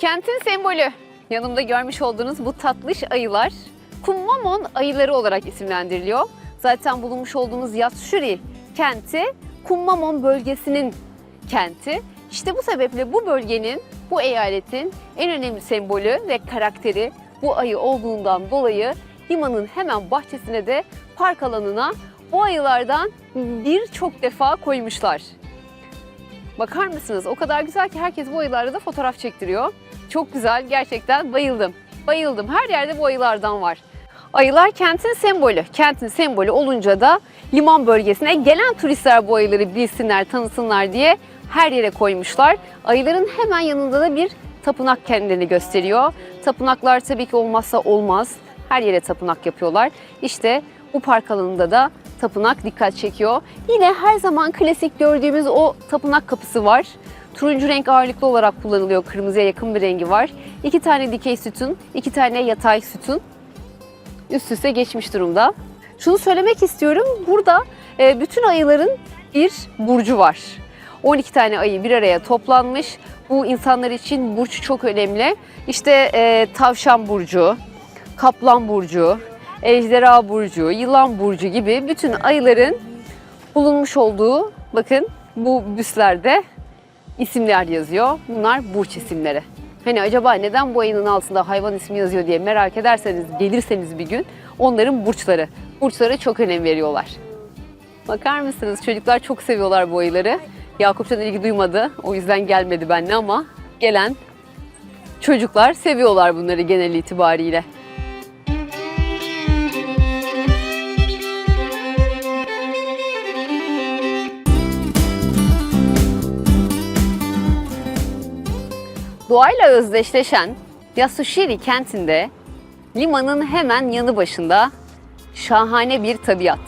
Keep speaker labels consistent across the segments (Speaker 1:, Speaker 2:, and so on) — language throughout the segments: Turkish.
Speaker 1: Kentin sembolü. Yanımda görmüş olduğunuz bu tatlış ayılar Kummamon ayıları olarak isimlendiriliyor. Zaten bulunmuş olduğumuz Yatsuri kenti Kummamon bölgesinin kenti. İşte bu sebeple bu bölgenin, bu eyaletin en önemli sembolü ve karakteri bu ayı olduğundan dolayı limanın hemen bahçesine de park alanına bu ayılardan birçok defa koymuşlar. Bakar mısınız? O kadar güzel ki herkes bu ayılarla da fotoğraf çektiriyor. Çok güzel, gerçekten bayıldım. Bayıldım. Her yerde bu ayılardan var. Ayılar kentin sembolü. Kentin sembolü olunca da liman bölgesine gelen turistler bu ayıları bilsinler, tanısınlar diye her yere koymuşlar. Ayıların hemen yanında da bir tapınak kendini gösteriyor. Tapınaklar tabii ki olmazsa olmaz. Her yere tapınak yapıyorlar. İşte bu park alanında da tapınak dikkat çekiyor. Yine her zaman klasik gördüğümüz o tapınak kapısı var. Turuncu renk ağırlıklı olarak kullanılıyor. Kırmızıya yakın bir rengi var. İki tane dikey sütun, iki tane yatay sütun üst üste geçmiş durumda. Şunu söylemek istiyorum. Burada e, bütün ayıların bir burcu var. 12 tane ayı bir araya toplanmış. Bu insanlar için burç çok önemli. İşte e, tavşan burcu, kaplan burcu, ejderha burcu, yılan burcu gibi bütün ayıların bulunmuş olduğu bakın bu büslerde isimler yazıyor. Bunlar burç isimleri. Hani acaba neden bu ayının altında hayvan ismi yazıyor diye merak ederseniz, gelirseniz bir gün onların burçları. Burçlara çok önem veriyorlar. Bakar mısınız? Çocuklar çok seviyorlar bu ayıları. Yakupcan ilgi duymadı. O yüzden gelmedi benimle ama gelen çocuklar seviyorlar bunları genel itibariyle. Doğayla özdeşleşen Yasushiri kentinde limanın hemen yanı başında şahane bir tabiat.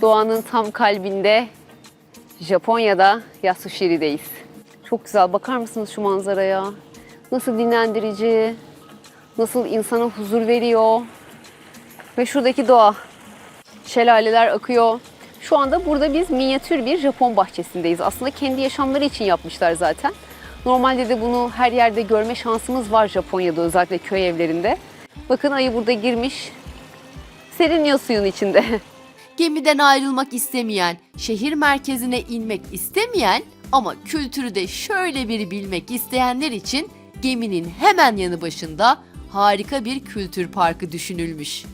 Speaker 1: Doğanın tam kalbinde Japonya'da Yasushiri'deyiz. Çok güzel. Bakar mısınız şu manzaraya? Nasıl dinlendirici, nasıl insana huzur veriyor. Ve şuradaki doğa. Şelaleler akıyor. Şu anda burada biz minyatür bir Japon bahçesindeyiz. Aslında kendi yaşamları için yapmışlar zaten. Normalde de bunu her yerde görme şansımız var Japonya'da özellikle köy evlerinde. Bakın ayı burada girmiş. Serinliyor suyun içinde.
Speaker 2: Gemiden ayrılmak istemeyen, şehir merkezine inmek istemeyen ama kültürü de şöyle bir bilmek isteyenler için geminin hemen yanı başında harika bir kültür parkı düşünülmüş.